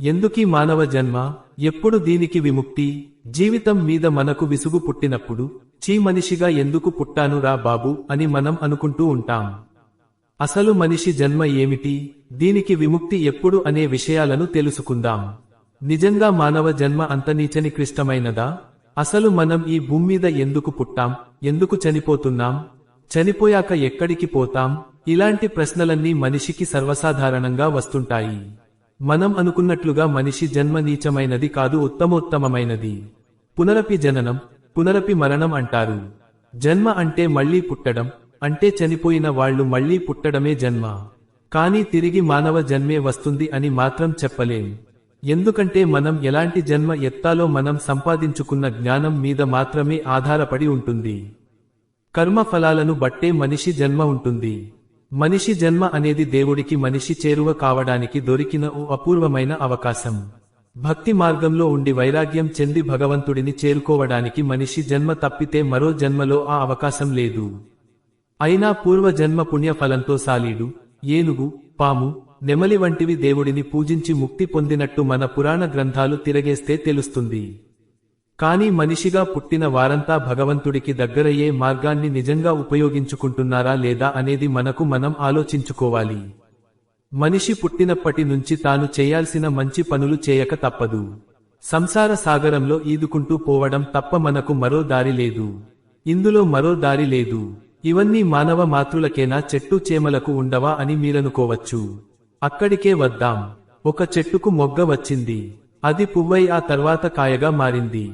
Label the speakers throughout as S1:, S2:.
S1: ఎందుకీ మానవ జన్మ ఎప్పుడు దీనికి విముక్తి? జీవితం మీద మనకు విసుగు పుట్టినప్పుడు చీ మనిషిగా ఎందుకు పుట్టాను రా బాబు అని మనం అనుకుంటూ ఉంటాం. అసలు మనిషి జన్మ ఏమిటి? దీనికి విముక్తి ఎప్పుడు అనే విషయాలను తెలుసుకుందాం. నిజంగా మానవ జన్మ అంత నీచని క్లిష్టమైనదా అసలు మనం ఈ భూమి మీద ఎందుకు పుట్టాం? ఎందుకు చనిపోతున్నాం? చనిపోయాక ఎక్కడికి పోతాం? ఇలాంటి ప్రశ్నలన్నీ మనిషికి సర్వసాధారణంగా వస్తుంటాయి. మనం అనుకున్నట్లుగా మనిషి జన్మ నీచమైనది కాదు ఉత్తమోత్తమమైనది. పునరపి జననం పునరపి మరణం అంటారు. జన్మ అంటే మళ్ళీ పుట్టడం అంటే చనిపోయిన వాళ్ళు మళ్ళీ పుట్టడమే జన్మ. కానీ తిరిగి మానవ జన్మే వస్తుంది అని మాత్రం చెప్పలేం. ఎందుకంటే మనం ఎలాంటి జన్మ ఎత్తాలో మనం సంపాదించుకున్న జ్ఞానం మీద మాత్రమే ఆధారపడి ఉంటుంది. కర్మ ఫలాలను బట్టే మనిషి జన్మ ఉంటుంది. మనిషి జన్మ అనేది దేవుడికి మనిషి చేరువ కావడానికి దొరికిన ఓ అపూర్వమైన అవకాశం. భక్తి మార్గంలో ఉండి వైరాగ్యం చెంది భగవంతుడిని చేరుకోవడానికి మనిషి జన్మ తప్పితే మరో జన్మలో ఆ అవకాశం లేదు. అయినా పూర్వ జన్మ పుణ్యఫలంతో సాలీడు ఏనుగు పాము నెమలి వంటివి దేవుడిని పూజించి ముక్తి పొందినట్టు మన పురాణ గ్రంథాలు తిరగేస్తే తెలుస్తుంది. కానీ మనిషిగా పుట్టిన వారంతా భగవంతుడికి దగ్గరయ్యే మార్గాన్ని నిజంగా ఉపయోగించుకుంటున్నారా లేదా అనేది మనకు మనం ఆలోచించుకోవాలి. మనిషి పుట్టినప్పటి నుంచి తాను చేయాల్సిన మంచి పనులు చేయక తప్పదు. సంసార సాగరంలో ఈదుకుంటూ పోవడం తప్ప మనకు మరో దారి లేదు. ఇందులో మరో దారి లేదు. ఇవన్నీ మానవ మాతృలకేనా చెట్టు చేమలకు ఉండవా అని మీరనుకోవచ్చు. అక్కడికే వద్దాం. ఒక చెట్టుకు మొగ్గ వచ్చింది. అది పువ్వై ఆ తర్వాత కాయగా మారింది.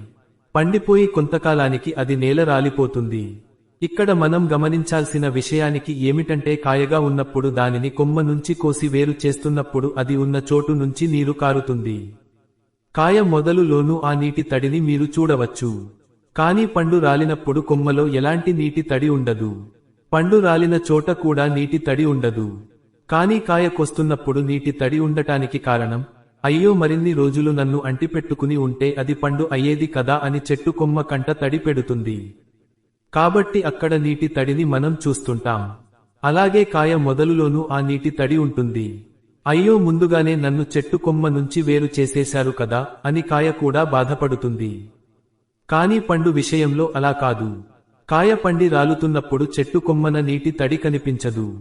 S1: పండిపోయి కొంతకాలానికి అది నేల రాలిపోతుంది. ఇక్కడ మనం గమనించాల్సిన విషయానికి ఏమిటంటే కాయగా ఉన్నప్పుడు దానిని కొమ్మ నుంచి కోసి వేరు చేస్తున్నప్పుడు అది ఉన్న చోటు నుంచి నీరు కారుతుంది. కాయ మొదలులోనూ ఆ నీటి తడిని మీరు చూడవచ్చు. కానీ పండు రాలినప్పుడు కొమ్మలో ఎలాంటి నీటి తడి ఉండదు. పండు రాలిన చోట కూడా నీటి తడి ఉండదు. కానీ కాయ కొస్తున్నప్పుడు నీటి తడి ఉండటానికి కారణం అయ్యో మరిన్ని రోజులు నన్ను అంటిపెట్టుకుని ఉంటే అది పండు అయ్యేది కదా అని చెట్టు కొమ్మ కంట తడి పెడుతుంది. కాబట్టి అక్కడ నీటి తడిని మనం చూస్తుంటాం. అలాగే కాయ మొదలులోనూ ఆ నీటి తడి ఉంటుంది. అయ్యో ముందుగానే నన్ను చెట్టు కొమ్మ నుంచి వేరు చేసేశారు కదా అని కాయ కూడా బాధపడుతుంది. కానీ పండు విషయంలో అలా కాదు. కాయ పండి రాలుతున్నప్పుడు చెట్టు కొమ్మన నీటి తడి కనిపించదు.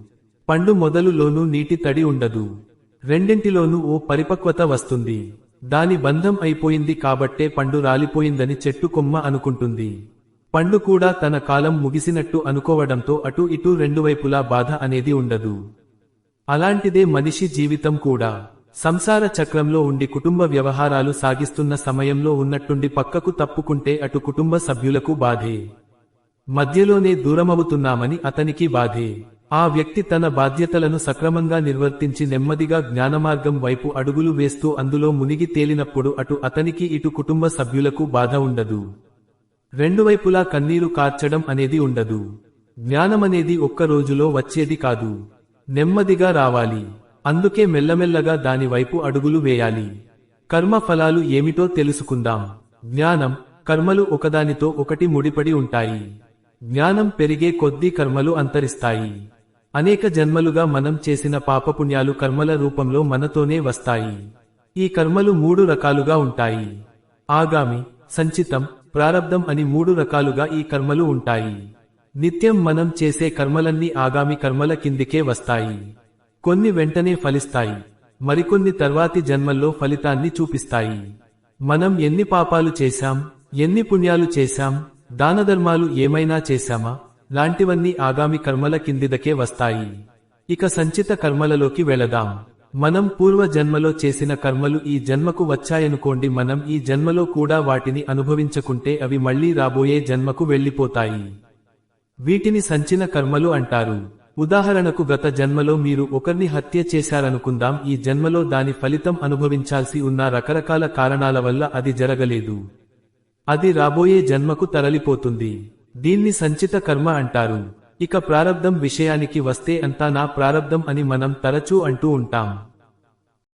S1: పండు మొదలులోనూ నీటి తడి ఉండదు. రెండింటిలోనూ ఓ పరిపక్వత వస్తుంది. దాని బంధం అయిపోయింది కాబట్టే పండు రాలిపోయిందని చెట్టు కొమ్మ అనుకుంటుంది. పండు కూడా తన కాలం ముగిసినట్టు అనుకోవడంతో అటు ఇటు రెండు వైపులా బాధ అనేది ఉండదు. అలాంటిదే మనిషి జీవితం కూడా. సంసార చక్రంలో ఉండి కుటుంబ వ్యవహారాలు సాగిస్తున్న సమయంలో ఉన్నట్టుండి పక్కకు తప్పుకుంటే అటు కుటుంబ సభ్యులకు బాధే. మధ్యలోనే దూరమవుతున్నామని అతనికి బాధే. ఆ వ్యక్తి తన బాధ్యతలను సక్రమంగా నిర్వర్తించి నెమ్మదిగా జ్ఞానమార్గం వైపు అడుగులు వేస్తూ అందులో మునిగి తేలినప్పుడు అటు అతనికి ఇటు కుటుంబ సభ్యులకు బాధ ఉండదు. రెండు వైపులా కన్నీరు కార్చడం అనేది ఉండదు. జ్ఞానమనేది ఒక్క రోజులో వచ్చేది కాదు. నెమ్మదిగా రావాలి. అందుకే మెల్లమెల్లగా దానివైపు అడుగులు వేయాలి. కర్మ ఫలాలు ఏమిటో తెలుసుకుందాం. జ్ఞానం కర్మలు ఒకదానితో ఒకటి ముడిపడి ఉంటాయి. జ్ఞానం పెరిగే కొద్దీ కర్మలు అంతరిస్తాయి. అనేక జన్మలుగా మనం చేసిన పాపపుణ్యాలు కర్మల రూపంలో మనతోనే వస్తాయి. ఈ కర్మలు మూడు రకాలుగా ఉంటాయి. ఆగామి సంచితం ప్రారబ్ధం అని మూడు రకాలుగా ఈ కర్మలు ఉంటాయి. నిత్యం మనం చేసే కర్మలన్నీ ఆగామి కర్మల కిందికే వస్తాయి. కొన్ని వెంటనే ఫలిస్తాయి. మరికొన్ని తర్వాతి జన్మల్లో ఫలితాన్ని చూపిస్తాయి. మనం ఎన్ని పాపాలు చేశాం ఎన్ని పుణ్యాలు చేశాం దానధర్మాలు ఏమైనా చేశామా? లాంటివన్నీ ఆగామి కర్మల కిందిదకే వస్తాయి. ఇక సంచిత కర్మలలోకి వెళదాం. మనం పూర్వ జన్మలో చేసిన కర్మలు ఈ జన్మకు వచ్చాయనుకోండి మనం ఈ జన్మలో కూడా వాటిని అనుభవించకుంటే అవి మళ్ళీ రాబోయే జన్మకు వెళ్ళిపోతాయి వీటిని సంచిన కర్మలు అంటారు. ఉదాహరణకు గత జన్మలో మీరు ఒకరిని హత్య చేశారనుకుందాం ఈ జన్మలో దాని ఫలితం అనుభవించాల్సి ఉన్న రకరకాల కారణాల వల్ల అది జరగలేదు. అది రాబోయే జన్మకు తరలిపోతుంది. దీన్ని సంచిత కర్మ అంటారు. ఇక ప్రారబ్ధం విషయానికి వస్తే అంతా నా ప్రారబ్ధం అని మనం తరచూ అంటూ ఉంటాం.